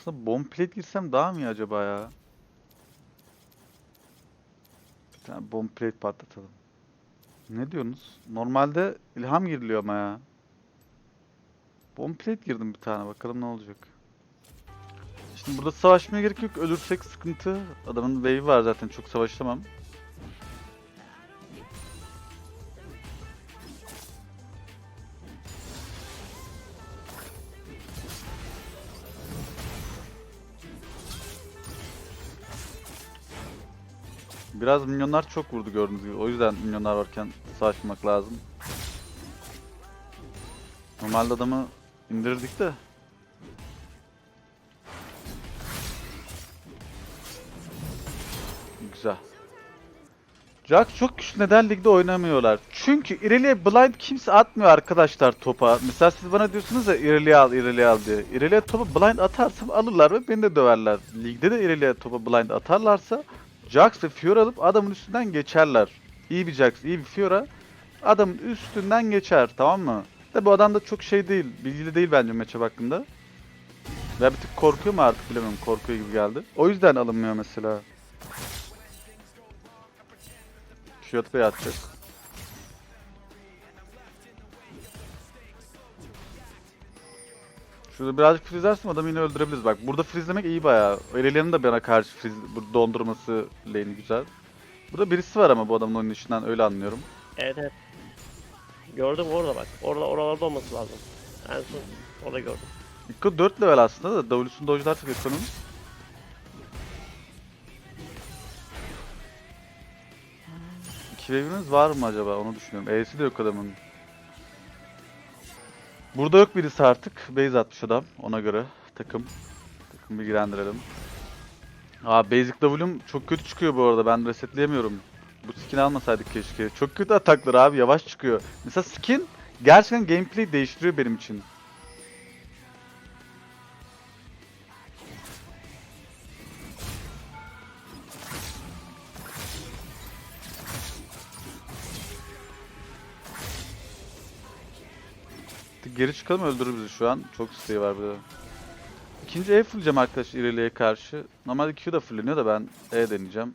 Aslında bomb plate girsem daha mı iyi acaba ya? Bir tane bomb plate patlatalım. Ne diyorsunuz? Normalde ilham giriliyor ama ya. Bomb plate girdim bir tane bakalım ne olacak. Şimdi burada savaşmaya gerek yok. Ölürsek sıkıntı. Adamın wave'i var zaten çok savaşamam. Biraz minyonlar çok vurdu gördüğünüz gibi. O yüzden minyonlar varken savaşmak lazım. Normalde adamı indirdik de. Güzel. Jack çok güçlü neden ligde oynamıyorlar? Çünkü ileriye blind kimse atmıyor arkadaşlar topa. Mesela siz bana diyorsunuz ya ileriye al, ileriye al diye. İleriye topa blind atarsam alırlar ve beni de döverler. Ligde de ileriye topa blind atarlarsa Jax ve Fiora alıp adamın üstünden geçerler. İyi bir Jax, iyi bir Fiora adamın üstünden geçer tamam mı? De bu adam da çok şey değil, bilgili değil bence matchup hakkında. Ya bir tık korkuyor mu artık bilemiyorum, korkuyor gibi geldi. O yüzden alınmıyor mesela. Bey atacak. Şurada birazcık freezlersem adamı yine öldürebiliriz. Bak burada freezlemek iyi bayağı. Aurelia'nın da bana karşı bu dondurması lane'i güzel. Burada birisi var ama bu adamın oyun içinden öyle anlıyorum. Evet evet. Gördüm orada bak. Orada oralarda olması lazım. En son orada gördüm. Ikko 4 level aslında da W'sunu dodge'larsak Ikko'nun. Wave'imiz var mı acaba onu düşünüyorum. E'si de yok adamın. Burada yok birisi artık. Base atmış adam ona göre. Takım. Takım bilgilendirelim. Aa basic W'um çok kötü çıkıyor bu arada. Ben resetleyemiyorum. Bu skin'i almasaydık keşke. Çok kötü ataklar abi yavaş çıkıyor. Mesela skin gerçekten gameplay değiştiriyor benim için. Geri çıkalım öldürür bizi şu an. Çok isteği var bir de. İkinci E fulleyeceğim arkadaş ileriye karşı. Normalde Q da fulleniyor da ben E deneyeceğim.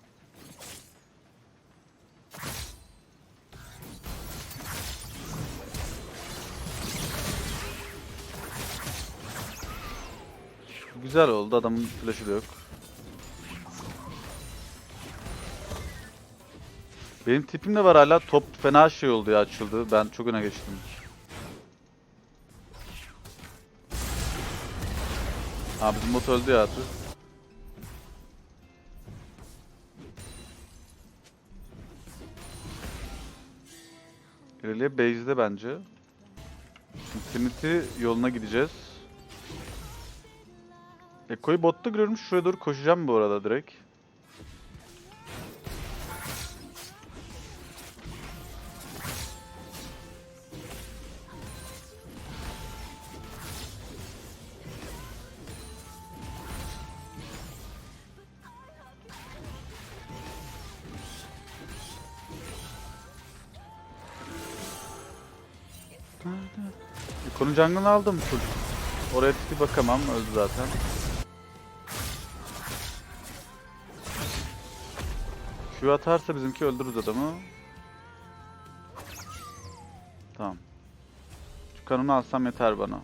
Güzel oldu. Adamın flash'ı da yok. Benim tipim de var hala. Top fena şey oldu ya açıldı. Ben çok öne geçtim. Abi bizim bot öldü ya artık. İlerliye base'de bence. Infinity yoluna gideceğiz. Eko'yu botta görüyorum. Şuraya doğru koşacağım bu arada direkt. Eko'nun jungle'ını aldım full. Oraya tipi bakamam. Öldü zaten. Q atarsa bizimki öldürürüz adamı. Tamam. Şu kanını alsam yeter bana.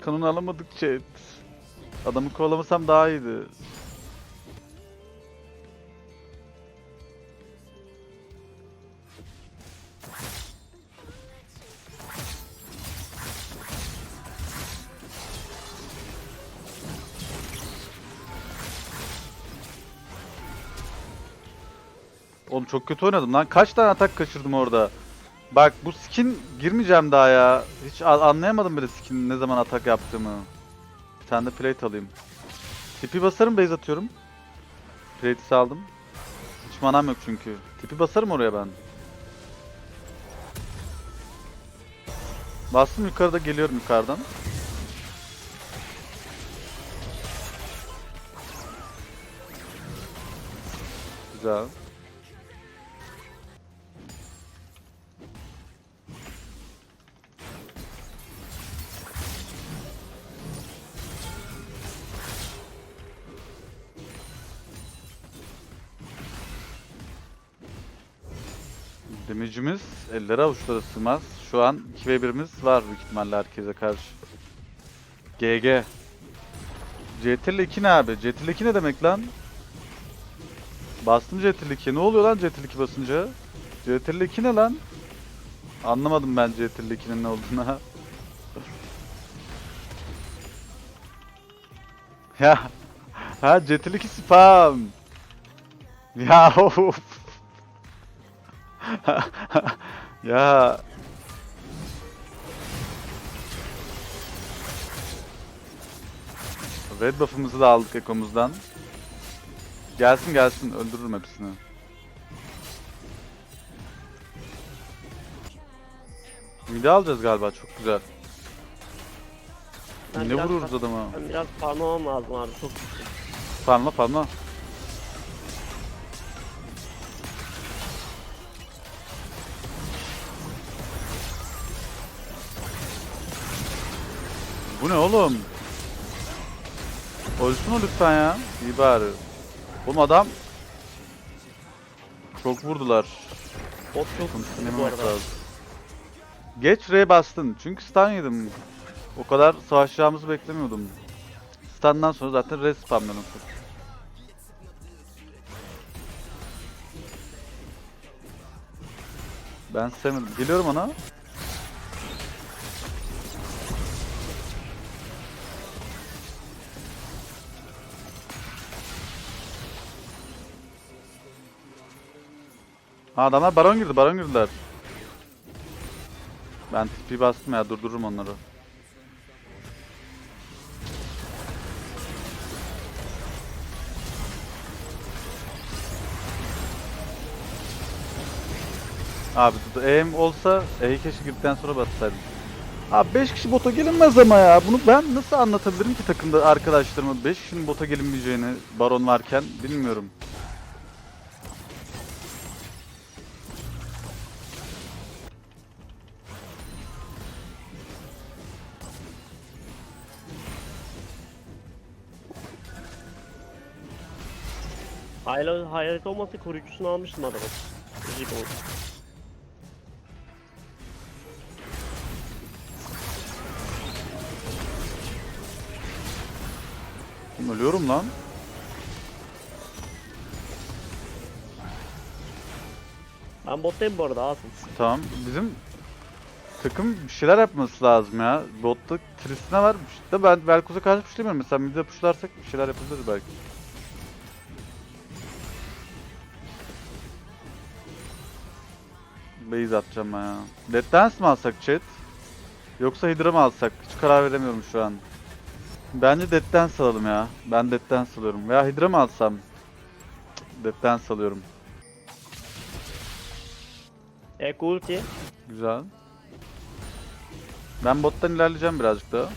Kanını alamadık chat. Adamı kovalamasam daha iyiydi. Oğlum çok kötü oynadım lan. Kaç tane atak kaçırdım orada. Bak bu skin girmeyeceğim daha ya. Hiç anlayamadım bile skin ne zaman atak yaptığımı. Bir tane de plate alayım. Tipi basarım base atıyorum. Plate'i saldım. Hiç manam yok çünkü. Tipi basarım oraya ben. Bastım yukarıda geliyorum yukarıdan. Güzel. Damage'imiz ellere avuçlara sığmaz. Şu an 2v1'imiz var büyük ihtimalle herkese karşı. GG. CTRL 2 ne abi? CTRL 2 ne demek lan? Bastım CTRL 2'ye. Ne oluyor lan CTRL 2 basınca? CTRL 2 ne lan? Anlamadım ben CTRL 2'nin ne olduğunu. ya. Ha CTRL 2 spam. Ya of. ya. Red buff'ımızı da aldık ekomuzdan. Gelsin gelsin öldürürüm hepsini. Mide alacağız galiba çok güzel. Ben ne biraz- vururuz adama? Ben biraz farmlamam lazım abi çok. Farmla farmla. Bu ne oğlum? Ölsün o lütfen ya. İyi bari. Oğlum adam çok vurdular. Bot çok bu denememek arada. lazım. Geç R bastın. Çünkü stun yedim. O kadar savaşacağımızı beklemiyordum. Stun'dan sonra zaten R spamladım. Ben sevmedim. Geliyorum ona. Ha adamlar baron girdi, baron girdiler. Ben TP bastım ya, durdururum onları. Abi EM olsa E'yi keşke girdikten sonra bassaydım. Abi 5 kişi bota gelinmez ama ya. Bunu ben nasıl anlatabilirim ki takımda arkadaşlarıma 5 kişinin bota gelinmeyeceğini baron varken bilmiyorum. Hayal, hayalet olmasa koruyucusunu almıştım adamın. Gıcık oldu. Ölüyorum lan. Ben bottayım bu arada Asım. Tamam. Bizim takım bir şeyler yapması lazım ya. Botta Tristana var. Da ben Velkoz'a karşı pushlayamıyorum. Mesela mid'e pushlarsak bir şeyler yapabiliriz belki. Base atacağım ben ya. Dead Dance mi alsak chat? Yoksa Hydra mı alsak? Hiç karar veremiyorum şu an. Bence Dead Dance alalım ya. Ben Dead Dance alıyorum. Veya Hydra mı alsam? Dead Dance alıyorum. Ek ulti. Güzel. Ben bottan ilerleyeceğim birazcık daha.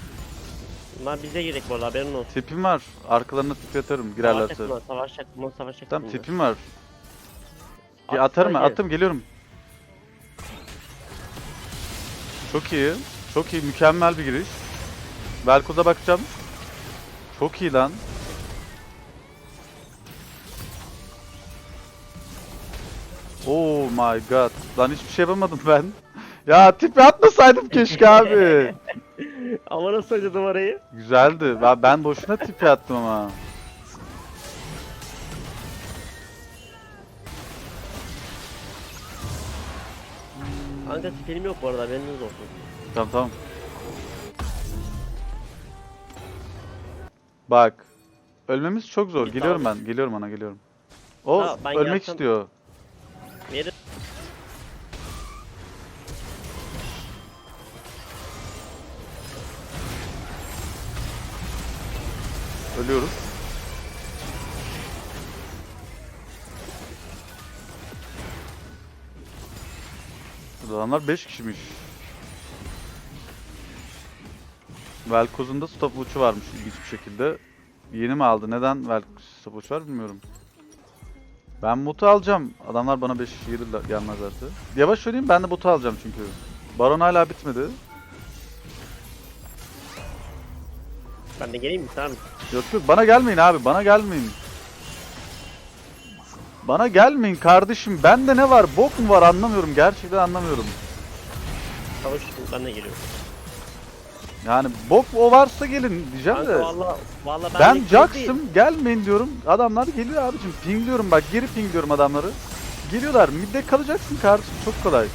Bunlar bize gerek bu arada haberin olsun. Tipim var. Arkalarına tip atarım girerlerse. Savaşacak bunlar, savaşacak bunlar, savaşacak Tamam bunlar. tipim var. Atsana Ya atarım ben. gel. Attım geliyorum. Çok iyi. Çok iyi. Mükemmel bir giriş. Velkoz'a bakacağım. Çok iyi lan. Oh my god. Lan hiçbir şey yapamadım ben. Ya tipi atmasaydım keşke abi. Ama nasıl acıdım orayı? Güzeldi. Ben, ben boşuna tipi attım ama. Kanka tipelim yok bu arada haberiniz olsun. Tamam tamam. Bak. Ölmemiz çok zor. Git Geliyorum abi. ben. Geliyorum ana geliyorum. O Ha, ben ölmek gelsem- istiyor. Yeri Ölüyoruz. Adamlar 5 kişiymiş. Velkoz'un da stopwatch'u varmış ilginç bir şekilde. Yeni mi aldı? Neden Velkoz stopwatch var bilmiyorum. Ben botu alacağım. Adamlar bana 5 kişi gelirler, gelmezlerse. Yavaş oynayayım ben de botu alacağım çünkü. Baron hala bitmedi. ben de geleyim mi sen? Yok yok bana gelmeyin abi bana gelmeyin. Bana gelmeyin kardeşim. Bende ne var? Bok mu var anlamıyorum. Gerçekten anlamıyorum. Savaş ben de geliyorum. Yani bok o varsa gelin diyeceğim de. valla valla Ben benlik Jax'ım gelmeyin diyorum. Adamlar geliyor abicim. Pingliyorum bak geri pingliyorum adamları. Geliyorlar. Midde kalacaksın kardeşim. Çok kolay.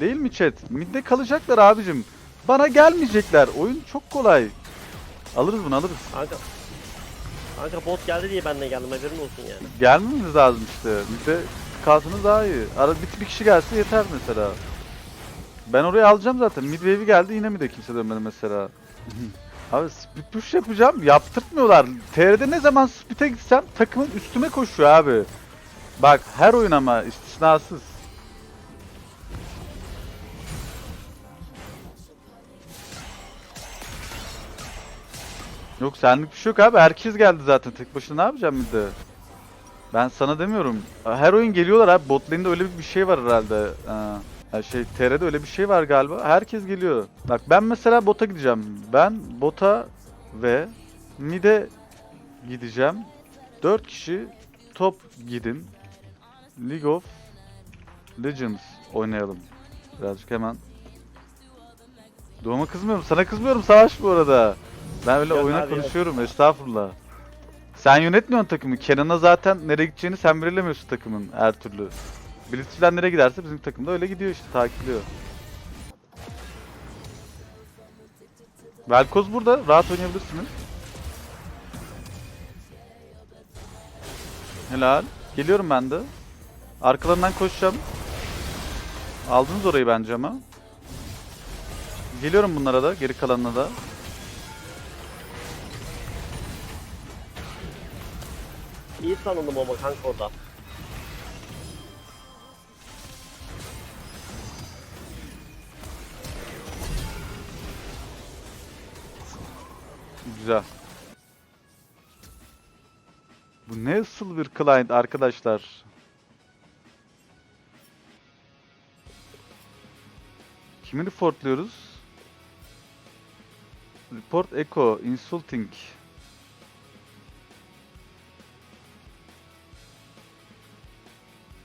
Değil mi chat? Midde kalacaklar abicim. Bana gelmeyecekler. Oyun çok kolay. Alırız bunu alırız. Kanka. Kanka bot geldi diye ben de geldim haberin olsun yani. Gelmemiz lazım işte. Midde kalsınız daha iyi. Ara bir, bir kişi gelse yeter mesela. Ben orayı alacağım zaten. Mid wave'i geldi yine mi de kimse dönmedi mesela. Abi split push yapacağım. Yaptırtmıyorlar. TR'de ne zaman split'e gitsem takımın üstüme koşuyor abi. Bak her oyun ama istisnasız. Yok senlik bir şey yok abi. Herkes geldi zaten. Tek başına ne yapacağım bir de? Ben sana demiyorum. Her oyun geliyorlar abi. Bot lane'de öyle bir şey var herhalde. Ha. Ha şey TR'de öyle bir şey var galiba. Herkes geliyor. Bak ben mesela bota gideceğim. Ben bota ve mid'e gideceğim. 4 kişi top gidin. League of Legends oynayalım. Birazcık hemen. Doğuma kızmıyorum. Sana kızmıyorum Savaş bu arada. Ben öyle oyuna konuşuyorum. Estağfurullah. Sen yönetmiyorsun takımı. Kenan'a zaten nereye gideceğini sen belirlemiyorsun takımın her türlü. Blitzçiler nereye giderse bizim takım da öyle gidiyor işte takipliyor. Velkoz burada. Rahat oynayabilirsiniz. Helal. Geliyorum ben de. Arkalarından koşacağım. Aldınız orayı bence ama. Geliyorum bunlara da. Geri kalanına da. İyi sanıldım ama kanka orada. Güzel. Bu ne ısıl bir client arkadaşlar. Kimi reportluyoruz? Report echo insulting.